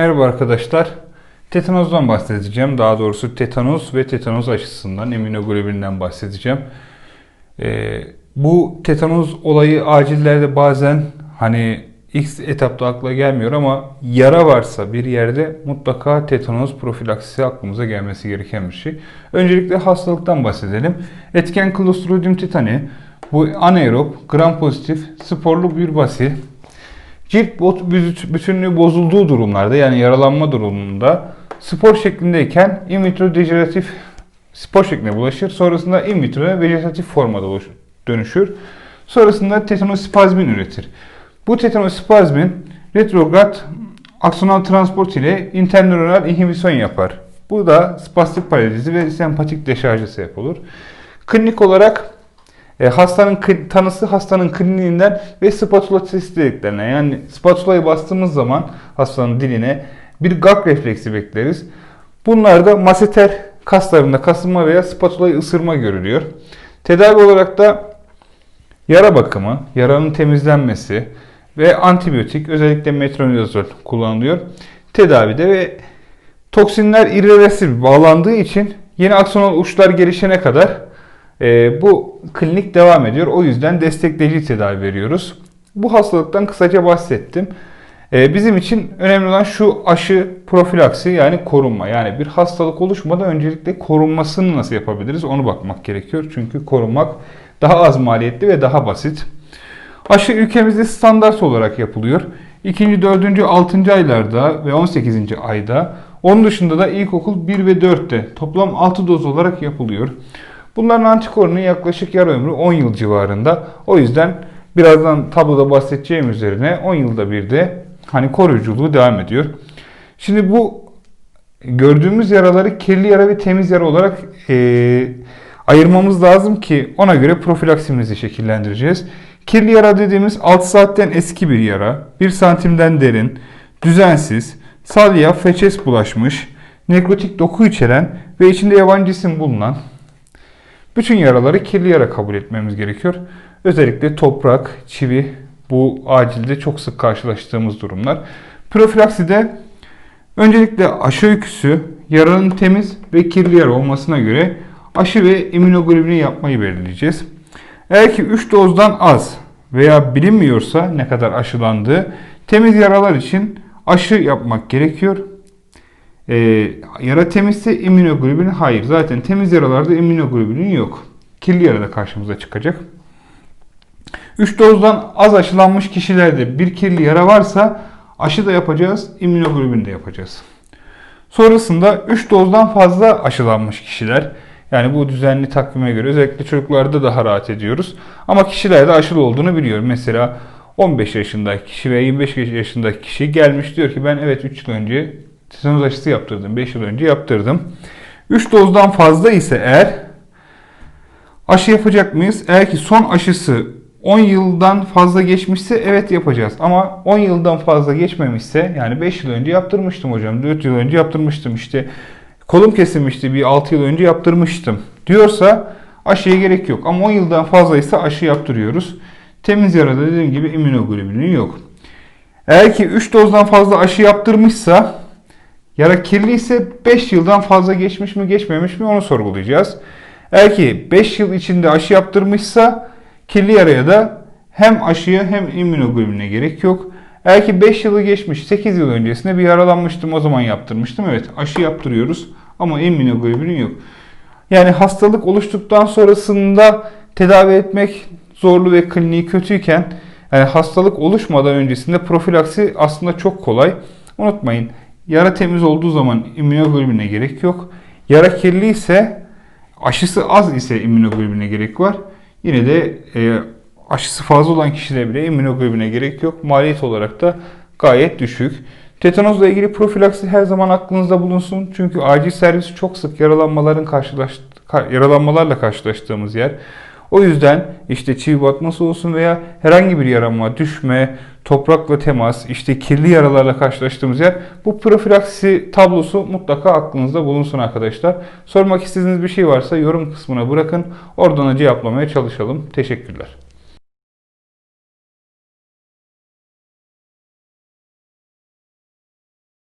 Merhaba arkadaşlar. Tetanozdan bahsedeceğim. Daha doğrusu tetanoz ve tetanoz aşısından, immünoglobulinden bahsedeceğim. Ee, bu tetanoz olayı acillerde bazen hani ilk etapta akla gelmiyor ama yara varsa bir yerde mutlaka tetanoz profilaksisi aklımıza gelmesi gereken bir şey. Öncelikle hastalıktan bahsedelim. Etken Clostridium tetani bu anaerob, gram pozitif, sporlu bir basil. Cilt bot- büt- bütünlüğü bozulduğu durumlarda yani yaralanma durumunda spor şeklindeyken in vitro dejeneratif spor şeklinde bulaşır. Sonrasında in vitro ve vejetatif formada dönüşür. Sonrasında tetanospazmin üretir. Bu tetanospazmin retrograd aksonal transport ile interneuronal inhibisyon yapar. Bu da spastik paralizi ve sempatik deşarja sebep olur. Klinik olarak e, hastanın tanısı hastanın kliniğinden ve spatula testi dediklerine yani spatulayı bastığımız zaman hastanın diline bir gag refleksi bekleriz. Bunlarda maseter kaslarında kasılma veya spatulayı ısırma görülüyor. Tedavi olarak da yara bakımı, yaranın temizlenmesi ve antibiyotik özellikle metronidazol kullanılıyor. Tedavide ve toksinler irreversibil bağlandığı için yeni aksonal uçlar gelişene kadar e, bu klinik devam ediyor. O yüzden destekleyici tedavi veriyoruz. Bu hastalıktan kısaca bahsettim. E, bizim için önemli olan şu aşı profilaksi yani korunma. Yani bir hastalık oluşmadan öncelikle korunmasını nasıl yapabiliriz onu bakmak gerekiyor. Çünkü korunmak daha az maliyetli ve daha basit. Aşı ülkemizde standart olarak yapılıyor. 2. 4. 6. aylarda ve 18. ayda. Onun dışında da ilkokul 1 ve 4'te toplam 6 doz olarak yapılıyor. Bunların antikorunun yaklaşık yarı ömrü 10 yıl civarında. O yüzden birazdan tabloda bahsedeceğim üzerine 10 yılda bir de hani koruyuculuğu devam ediyor. Şimdi bu gördüğümüz yaraları kirli yara ve temiz yara olarak eee, ayırmamız lazım ki ona göre profilaksimizi şekillendireceğiz. Kirli yara dediğimiz 6 saatten eski bir yara, 1 santimden derin, düzensiz, salya, feçes bulaşmış, nekrotik doku içeren ve içinde yabancı cisim bulunan bütün yaraları kirli yara kabul etmemiz gerekiyor. Özellikle toprak, çivi bu acilde çok sık karşılaştığımız durumlar. Profilakside öncelikle aşı öyküsü yaranın temiz ve kirli yara olmasına göre aşı ve immünoglobulin yapmayı belirleyeceğiz. Eğer ki 3 dozdan az veya bilinmiyorsa ne kadar aşılandığı temiz yaralar için aşı yapmak gerekiyor. Ee, yara temizse immünoglobulin hayır. Zaten temiz yaralarda immünoglobulin yok. Kirli yarada karşımıza çıkacak. 3 dozdan az aşılanmış kişilerde bir kirli yara varsa aşı da yapacağız, immünoglobulin de yapacağız. Sonrasında 3 dozdan fazla aşılanmış kişiler yani bu düzenli takvime göre özellikle çocuklarda daha rahat ediyoruz. Ama kişilerde aşılı olduğunu biliyor. Mesela 15 yaşındaki kişi veya 25 yaşındaki kişi gelmiş diyor ki ben evet 3 yıl önce tetanoz aşısı yaptırdım. 5 yıl önce yaptırdım. 3 dozdan fazla ise eğer aşı yapacak mıyız? Eğer ki son aşısı 10 yıldan fazla geçmişse evet yapacağız. Ama 10 yıldan fazla geçmemişse yani 5 yıl önce yaptırmıştım hocam. 4 yıl önce yaptırmıştım işte. Kolum kesilmişti bir 6 yıl önce yaptırmıştım diyorsa aşıya gerek yok. Ama 10 yıldan fazlaysa aşı yaptırıyoruz. Temiz yarada dediğim gibi immünoglobulin yok. Eğer ki 3 dozdan fazla aşı yaptırmışsa yara kirli ise 5 yıldan fazla geçmiş mi geçmemiş mi onu sorgulayacağız. Eğer ki 5 yıl içinde aşı yaptırmışsa kirli yaraya da hem aşıya hem immünoglobuline gerek yok. Eğer ki 5 yılı geçmiş 8 yıl öncesinde bir yaralanmıştım o zaman yaptırmıştım. Evet aşı yaptırıyoruz ama immünoglobulin yok. Yani hastalık oluştuktan sonrasında tedavi etmek zorlu ve kliniği kötüyken yani hastalık oluşmadan öncesinde profilaksi aslında çok kolay. Unutmayın yara temiz olduğu zaman immünoglobuline gerek yok. Yara kirli ise aşısı az ise immünoglobuline gerek var. Yine de e, aşısı fazla olan kişide bile immünoglobine gerek yok. Maliyet olarak da gayet düşük. Tetanozla ilgili profilaksi her zaman aklınızda bulunsun. Çünkü acil servis çok sık yaralanmaların karşılaş, ka- yaralanmalarla karşılaştığımız yer. O yüzden işte çivi batması olsun veya herhangi bir yaralama, düşme, toprakla temas, işte kirli yaralarla karşılaştığımız yer bu profilaksi tablosu mutlaka aklınızda bulunsun arkadaşlar. Sormak istediğiniz bir şey varsa yorum kısmına bırakın. Oradan da cevaplamaya çalışalım. Teşekkürler.